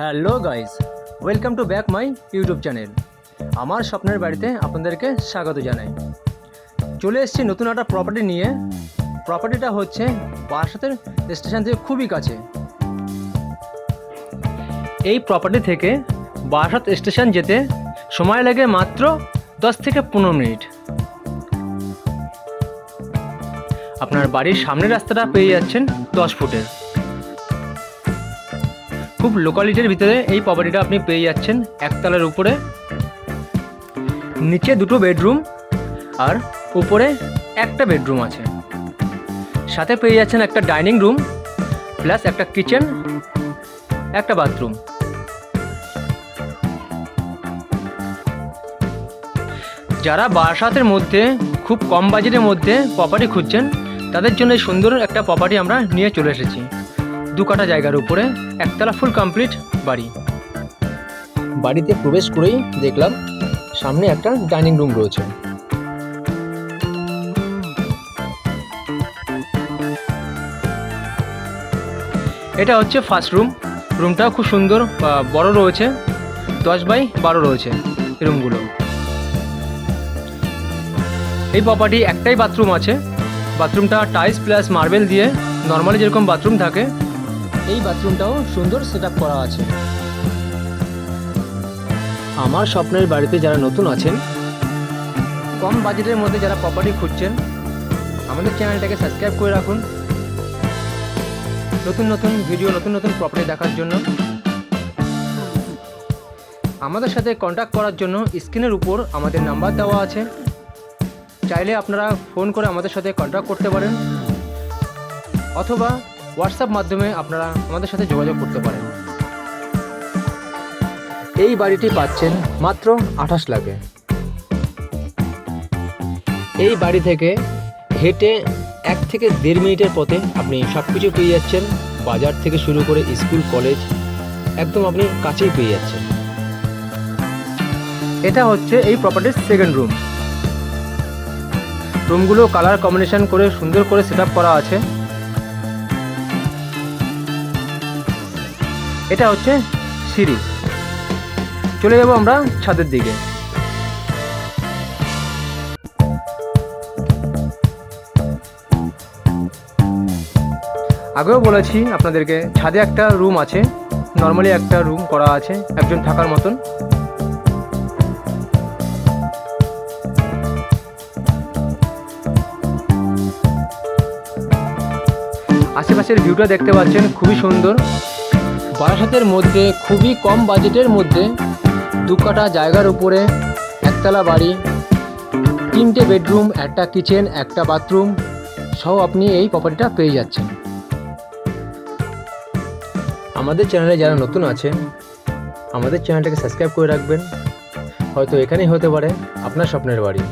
Hello guys, welcome to back my YouTube channel. আমার স্বপ্নের বাড়িতে আপনাদেরকে স্বাগত জানাই। চলে এসেছি নতুন একটা প্রপার্টি নিয়ে। প্রপার্টিটা হচ্ছে বারাসাতের স্টেশন থেকে খুবই কাছে। এই প্রপার্টি থেকে বারাসাত স্টেশন যেতে সময় লাগে মাত্র দশ থেকে পনেরো মিনিট। আপনার বাড়ির সামনের রাস্তাটা পেয়ে যাচ্ছেন দশ ফুটের। খুব লোকালিটির ভিতরে এই প্রপার্টিটা আপনি পেয়ে যাচ্ছেন একতলার উপরে। নিচে দুটো বেডরুম আর উপরে একটা বেডরুম আছে। সাথে পেয়ে যাচ্ছেন একটা ডাইনিং রুম প্লাস একটা কিচেন একটা বাথরুম যারা বারাসাতের মধ্যে, খুব কম বাজেটের মধ্যে প্রপার্টি খুঁজছেন, তাদের জন্য সুন্দর একটা প্রপার্টি আমরা নিয়ে চলে এসেছি। দু কাটা জায়গার উপরে একতলা ফুল কমপ্লিট বাড়ি। বাড়িতে প্রবেশ করেই দেখলাম সামনে একটা ডাইনিং রুম রয়েছে। এটা হচ্ছে ফার্স্ট রুম রুমটাও খুব সুন্দর বড় রয়েছে, দশ বাই বারো রয়েছে রুমগুলো। এই প্রপার্টি একটাই বাথরুম আছে। বাথরুমটা টাইলস প্লাস মার্বেল দিয়ে নর্মালি যেরকম বাথরুম থাকে এই বাথরুমটাও সুন্দর সেট করা আছে। আমার স্বপ্নের বাড়িতে যারা নতুন আছেন, কম বাজেটের মধ্যে যারা প্রপার্টি খুঁজছেন, আমাদের চ্যানেলটাকে সাবস্ক্রাইব করে রাখুন। নতুন নতুন ভিডিও নতুন নতুন প্রপার্টি দেখার জন্য। আমাদের সাথে কন্ট্যাক্ট করার জন্য স্ক্রিনের উপর আমাদের নাম্বার দেওয়া আছে। চাইলে আপনারা ফোন করে আমাদের সাথে কন্ট্যাক্ট করতে পারেন। অথবা হোয়াটসঅ্যাপ মাধ্যমে আপনারা আমাদের সাথে যোগাযোগ করতে পারেন। এই বাড়িটি পাচ্ছেন মাত্র আঠাশ লাখে। এই বাড়ি থেকে হেঁটে এক থেকে দেড় মিনিটের পথে আপনি সব কিছু পেয়ে যাচ্ছেন। বাজার থেকে শুরু করে স্কুল, কলেজ, একদম আপনি কাছেই পেয়ে যাচ্ছেন। এটা হচ্ছে এই প্রপার্টির সেকেন্ড রুম রুমগুলো কালার কম্বিনেশন করে সুন্দর করে সেট করা আছে। এটা হচ্ছে সিঁড়ি। চলে যাব আমরা ছাদের দিকে। আগেও বলেছি আপনাদেরকে, ছাদে একটা রুম আছে। নর্মালি একটা রুম করা আছে, একজন থাকার মতন। আশেপাশের ভিউটা দেখতে পাচ্ছেন, খুবই সুন্দর। বারাসাতের মধ্যে, খুবই কম বাজেটের মধ্যে দু কাটা জায়গার উপরে একতলা বাড়ি, তিনটে বেডরুম, একটা কিচেন, একটা বাথরুম সহ আপনি এই প্রপার্টিটা পেয়ে যাচ্ছেন। আমাদের চ্যানেলে যারা নতুন আছেন, আমাদের চ্যানেলটাকে সাবস্ক্রাইব করে রাখবেন। হয়তো এখানেই হতে পারে আপনার স্বপ্নের বাড়ি।